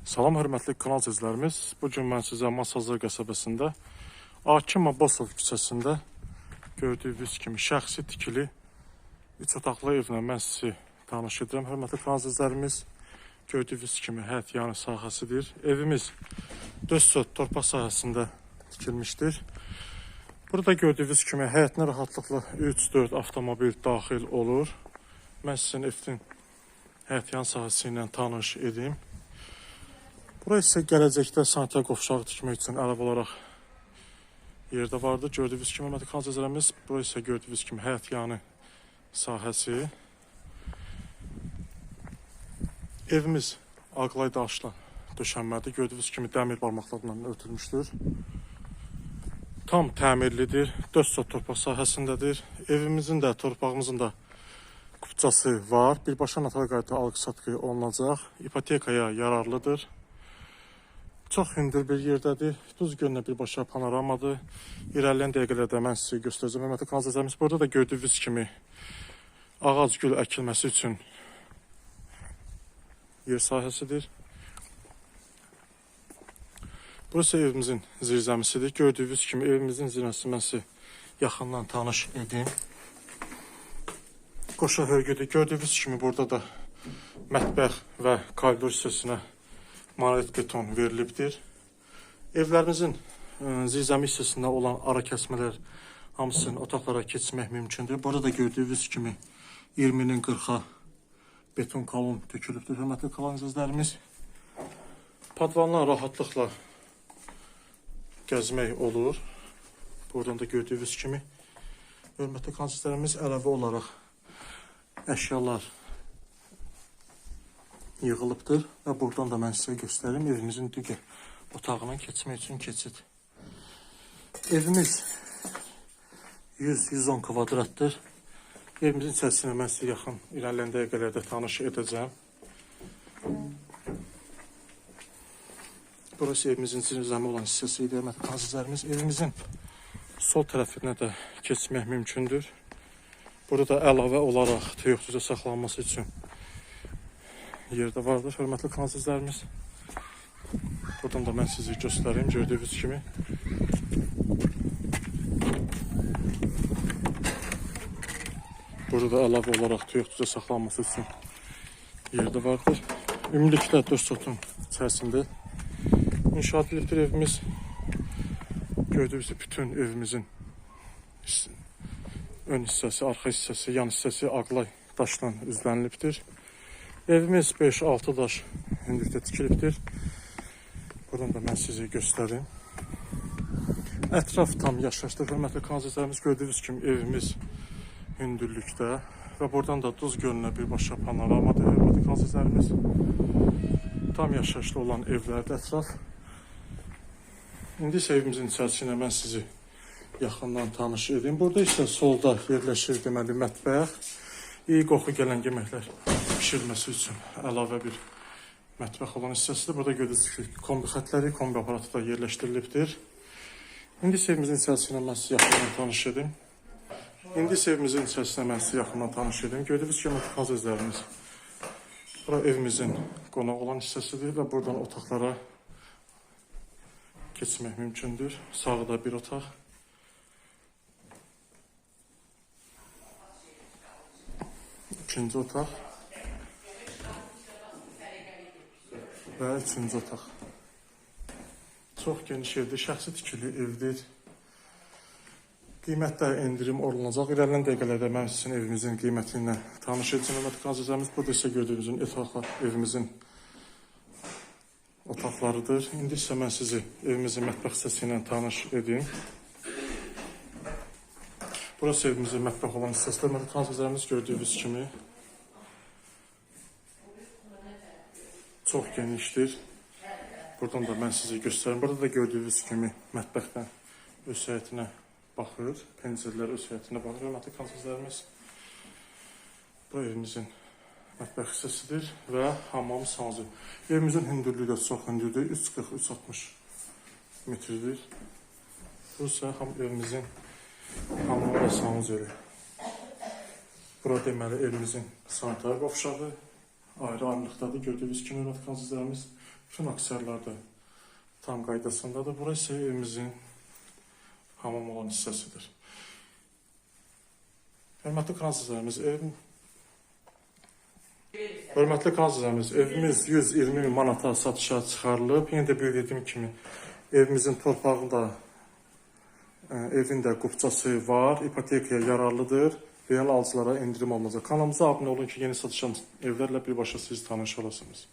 Salam hörmətli kanal izləyicilərimiz. Bu gün mən sizə Masazır qəsəbəsində Akim Abbasov küçəsində gördüyünüz kimi şəxsi tikili 3 otaqlı evlə mən sizi tanış edirəm. Hörmətli kanal izləyicilərimiz, gördüyünüz kimi həyət yanı sahəsidir. Evimiz 4 sot torpaq sahəsində tikilmişdir. Burada gördüyünüz kimi həyətinə rahatlıqla 3-4 avtomobil daxil olur. Mən sizin evin həyət yan sahəsi ilə tanış edeyim. Bura isə gələcəkdə sanitar qovşağı tikmək üçün əlavə olaraq yerdə vardı. Gördüyünüz kimi hörmətli kanalizasiyalarımız, bura isə gördüyünüz kimi həyət yanı sahəsi. Evimiz ağlay daşla döşənmədir. Gördüyünüz kimi dəmir barmaqlarla örtülmüşdür. Tam təmirlidir. 4 sot torpaq sahəsindədir. Evimizin də, torpağımızın da kupçası var. Birbaşa natal qayda alqı-satqı olunacaq. İpotekaya yararlıdır. Çox hündür bir yerdədir. Duz gölünə birbaşa panoramadır. İrəliyən dəqiqələrdə mən sizə göstərəcəm. Hörmətli kanalizasiyalarımız burada da gördüyünüz kimi ağac gül əkilməsi üçün yer sahəsidir. Burası evimizin zirzəmisidir. Gördüyünüz kimi evimizin zirvəsi mən sizə yaxından tanış edeyim. Qoşa hörgüdür. Gördüyünüz kimi burada da mətbəx və koridor hissəsinə manet beton verilibdir. Evlərimizin e, zirzəmi hissəsində olan ara kəsmələr hamısını otaqlara keçmək mümkündür. Burada da gördüyünüz kimi 20-nin 40-a beton kolon tökülübdür. Hörmətli kalan izləyicilərimiz. Padvanla rahatlıqla gəzmək olur. Buradan da gördüyünüz kimi hörmətli kalan izləyicilərimiz əlavə olaraq əşyalar yığılıbdır və buradan da mən sizə göstərim evimizin digər otağına keçmək üçün keçid. Evimiz 100-110 kvadratdır. Evimizin içərisinə mən sizə yaxın irəliləyən dəqiqələrdə tanış edəcəm. Burası evimizin zirzəmi olan hissəsi idi. Qazizlərimiz evimizin sol tərəfinə də keçmək mümkündür. Burada əlavə olaraq toyuqsuzda saxlanması üçün yerdə vardır. Hörmətli kanalizlərimiz. Buradan da mən sizi göstəreyim gördüyünüz kimi. Burada əlavə olaraq toyuqçuda saxlanması üçün yerdə vardır. Ümumilikdə 4 sotun içərisində inşaat edilibdir evimiz. Gördüyünüz bütün evimizin ön hissəsi, arxa hissəsi, yan hissəsi ağlay daşla üzlənilibdir. Evimiz 5-6 daş hündürlükdə tikilibdir. Buradan da mən sizi göstərim. Ətraf tam yaşaşdır. Hörmətli kanalizlərimiz gördüyünüz kimi evimiz hündürlükdə və buradan da Duz gölünə birbaşa panoramadır. Hörmətli kanalizlərimiz tam yaşayışlı olan evlərdə ətraf. İndi isə evimizin içərisinə mən sizi yaxından tanış edeyim. Burada isə solda yerləşir deməli mətbəx. İyi qoxu gələn yeməklər pişirilməsi üçün əlavə bir mətbəx olan hissəsidir. Burada görürsünüz ki, kombi xətləri, kombi aparatı da yerləşdirilibdir. İndi isə evimizin içərisinə mən sizi yaxından tanış edim. İndi isə evimizin içərisinə mən sizi yaxından tanış edim. Gördüyünüz kimi azizlərimiz. Bura evimizin qonaq olan hissəsidir və buradan otaqlara keçmək mümkündür. Sağda bir otaq. İkinci otaq. Və üçüncü otaq. Çox geniş evdir, şəxsi tikili evdir. Qiymətdə endirim olunacaq. Dəqiqələrdə mən sizin evimizin qiyməti ilə tanış edəcəm. Hörmətli qazizlərimiz, burada isə gördüyünüz otaqlar evimizin otaqlarıdır. İndi isə mən sizi evimizin mətbəx hissəsi ilə tanış edeyim. Burası evimizin mətbəx olan hissəsidir. Hörmətli qazizlərimiz gördüyünüz kimi çox genişdir. Buradan da mən sizi göstərim. Burada da gördüyünüz kimi mətbəxdən öz həyətinə baxır. Pəncərələr öz həyətinə baxır. Hörmətli kanalizlərimiz. Bu evimizin mətbəx hissəsidir və hamam sazı. Evimizin hündürlüyü də çox hündürdür. 340-360 metrdir. Bu isə ham evimizin hamam və sanuz yeri. Bura evimizin sanitar qovşağı, ayrı ayrılıqdadır. Gördüyünüz kimi konsertlərimiz bütün aksiyonlarda tam qaydasındadır. Bura isə evimizin hamam olan hissəsidir. Hörmətli konsertlərimiz, ev Hörmətli konsertlərimiz, evimiz 120 min manata satışa çıxarılıb. Yenə də bir dediyim kimi evimizin torpağında e, evin də qupçası var, ipotekaya yararlıdır. Real alıcılara endirim olunacaq. Kanalımıza abunə olun ki, yeni satışan evlərlə birbaşa siz tanış olasınız.